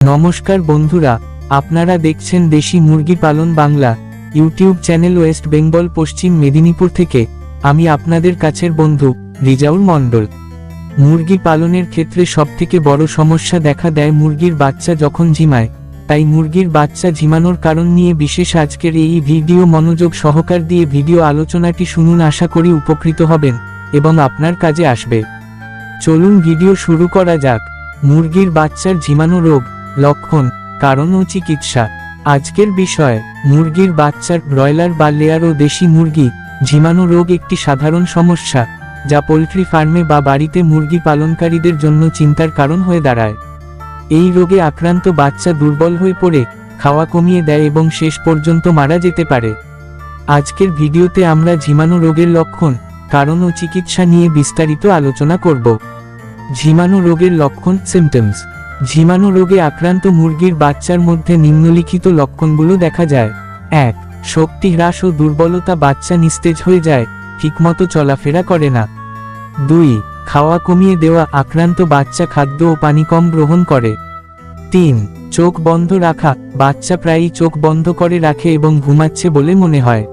নমস্কার বন্ধুরা, আপনারা দেখছেন দেশি মুরগি পালন Bangla, YouTube channel West Bengal, পশ্চিম মেদিনীপুর থেকে, আমি আপনাদের কাছের বন্ধু, রিজাউল মণ্ডল। মুরগি পালনের ক্ষেত্রে সবথেকে বড় সমস্যা দেখা দেয় মুরগির বাচ্চা যখন ঝিমায়, তাই মুরগির বাচ্চা ঝিমানোর কারণ নিয়ে বিশেষ আজকের এই ভিডিও মনোযোগ সহকার দিয়ে ভিডিও আলোচনাটি শুনুন, আশা করি উপকৃত হবেন এবং আপনার কাজে আসবে। চলুন ভিডিও শুরু করা যাক। মুরগির বাচ্চার ঝিমানো রোগ লক্ষণ, কারণ ও চিকিৎসা। আজকের বিষয়, মুরগির বাচ্চার ব্রয়লার বা লেয়ার ও দেশি মুরগি, ঝিমানো রোগ একটি সাধারণ সমস্যা, যা পোলট্রি ফার্মে বা বাড়িতে মুরগি পালনকারীদের জন্য চিন্তার কারণ হয়ে দাঁড়ায়। এই রোগে আক্রান্ত বাচ্চা দুর্বল হয়ে পড়ে, খাওয়া কমিয়ে দেয় এবং শেষ পর্যন্ত মারা যেতে পারে। আজকের ভিডিওতে আমরা ঝিমানো রোগের লক্ষণ, কারণ ও চিকিৎসা নিয়ে বিস্তারিত আলোচনা করব। ঝিমানো রোগের লক্ষণ সিমটমস ঝিমানো রোগে আক্রান্ত মুরগির বাচ্চার মধ্যে নিম্নলিখিত লক্ষণগুলো দেখা যায়। এক, শক্তি হ্রাস ও দুর্বলতা বাচ্চা নিস্তেজ হয়ে যায়, ঠিকমতো চলাফেরা করে না। দুই, খাওয়া কমিয়ে দেওয়া আক্রান্ত বাচ্চা খাদ্য ও পানি কম গ্রহণ করে। তিন, চোখ বন্ধ রাখা, বাচ্চা প্রায়ই চোখ বন্ধ করে রাখে এবং ঘুমাচ্ছে বলে মনে হয়।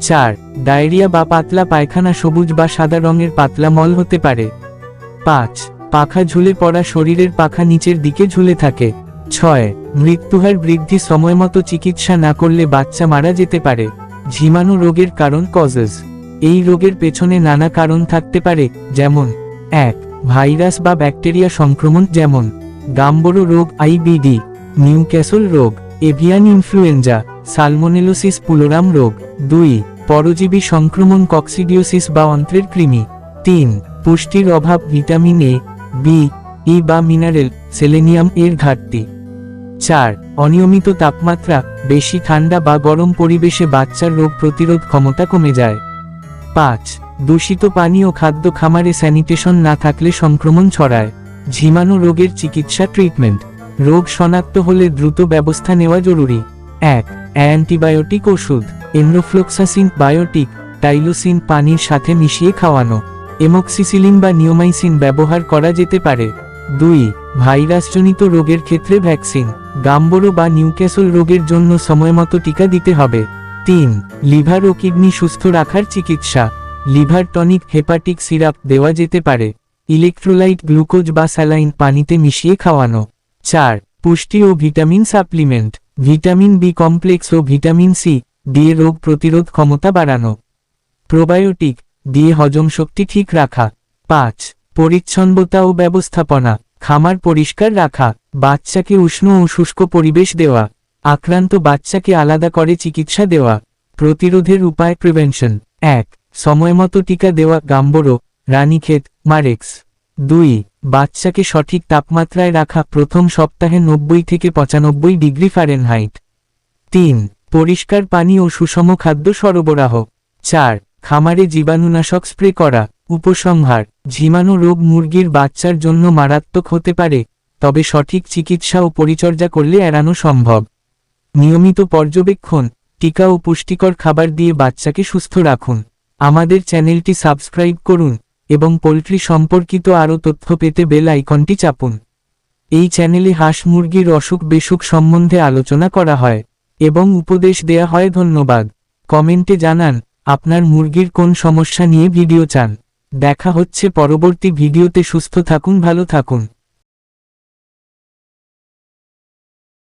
চার, ডায়রিয়া বা পাতলা পায়খানা সবুজ বা সাদা রঙের পাতলা মল হতে পারে। পাঁচ পাখা ঝুলে পড়া শরীরের পাখা নিচের দিকে ঝুলে থাকে। ছয়, মৃত্যুহার বৃদ্ধি সময়মতো চিকিৎসা না করলে বাচ্চা মারা যেতে পারে। ঝিমানো রোগের কারণ কজেস এই রোগের পেছনে নানা কারণ থাকতে পারে, যেমন, এক, ভাইরাস বা ব্যাকটেরিয়া সংক্রমণ যেমন, গাম্বরো রোগ আইবিডি নিউক্যাসল রোগ, এভিয়ান ইনফ্লুয়েঞ্জা, সালমোনেলোসিস পুলোরাম রোগ। দুই, পরজীবী সংক্রমণ কক্সিডিওসিস বা অন্ত্রের কৃমি। তিন, পুষ্টির অভাব, ভিটামিন এ বি, ই বা মিনারেল সেলেনিয়াম এর ঘাটতি। চার, অনিয়মিত তাপমাত্রা, বেশি ঠান্ডা বা গরম পরিবেশে বাচ্চার রোগ প্রতিরোধ ক্ষমতা কমে যায়। পাঁচ, দূষিত পানি ও খাদ্য খামারে স্যানিটেশন না থাকলে সংক্রমণ ছড়ায়। ঝিমানো রোগের চিকিৎসা ট্রিটমেন্ট। রোগ শনাক্ত হলে দ্রুত ব্যবস্থা নেওয়া জরুরি। এক, অ্যান্টিবায়োটিক ওষুধ, এন্ডোফ্লোক্সাসিন, বায়োটিক, টাইলোসিন পানির সাথে মিশিয়ে খাওয়ানো। এমক্সিসিলিন বা নিওমাইসিন ব্যবহার করা যেতে পারে। দুই, ভাইরাসজনিত রোগের ক্ষেত্রে ভ্যাকসিন, গাম্বরো বা নিউক্যাসল রোগের জন্য সময়মতো টিকা দিতে হবে। তিন, লিভার ও কিডনি সুস্থ রাখার চিকিৎসা, লিভার টনিক, হেপাটিক সিরাপ দেওয়া যেতে পারে, ইলেকট্রোলাইট, গ্লুকোজ বা স্যালাইন পানিতে মিশিয়ে খাওয়ানো। চার, পুষ্টি ও vitamin supplement, vitamin B complex ও ভিটামিন সি দিয়ে রোগ প্রতিরোধ ক্ষমতা বাড়ানো। প্রোবায়োটিক দিয়ে হজম শক্তি ঠিক রাখা। পাঁচ, পরিচ্ছন্নতা ও ব্যবস্থাপনা। খামার পরিষ্কার রাখা। বাচ্চাকে উষ্ণ ও শুষ্ক পরিবেশ দেওয়া। আক্রান্ত বাচ্চাকে আলাদা করে চিকিৎসা দেওয়া। প্রতিরোধের উপায় প্রিভেনশন। এক, সময়মতো টিকা দেওয়া। Gumboro, Ranikhet, Marek's. দুই, বাচ্চাকে সঠিক তাপমাত্রায় রাখা। প্রথম সপ্তাহে নব্বই থেকে পঁচানব্বই ডিগ্রি ফারেনহাইট। তিন, পরিষ্কার পানি ও সুষম খাদ্য সরবরাহ। চার খামারে জীবাণুনাশক স্প্রে করা, উপসংহার, ঝিমানো রোগ মুরগির বাচ্চার জন্য মারাত্মক হতে পারে, তবে সঠিক চিকিৎসা ও পরিচর্যা করলে এড়ানো সম্ভব। নিয়মিত পর্যবেক্ষণ, টিকা ও পুষ্টিকর খাবার দিয়ে বাচ্চাকে সুস্থ রাখুন। আমাদের চ্যানেলটি সাবস্ক্রাইব করুন এবং পোলট্রি সম্পর্কিত আরও তথ্য পেতে বেল আইকনটি চাপুন। এই চ্যানেলে হাঁস মুরগির অসুখ বেসুখ সম্বন্ধে আলোচনা করা হয় এবং উপদেশ দেয়া হয় ধন্যবাদ। কমেন্টে জানান আপনার মুরগির কোন সমস্যা নিয়ে ভিডিও চান? দেখা হচ্ছে পরবর্তী ভিডিওতে, সুস্থ থাকুন, ভালো থাকুন।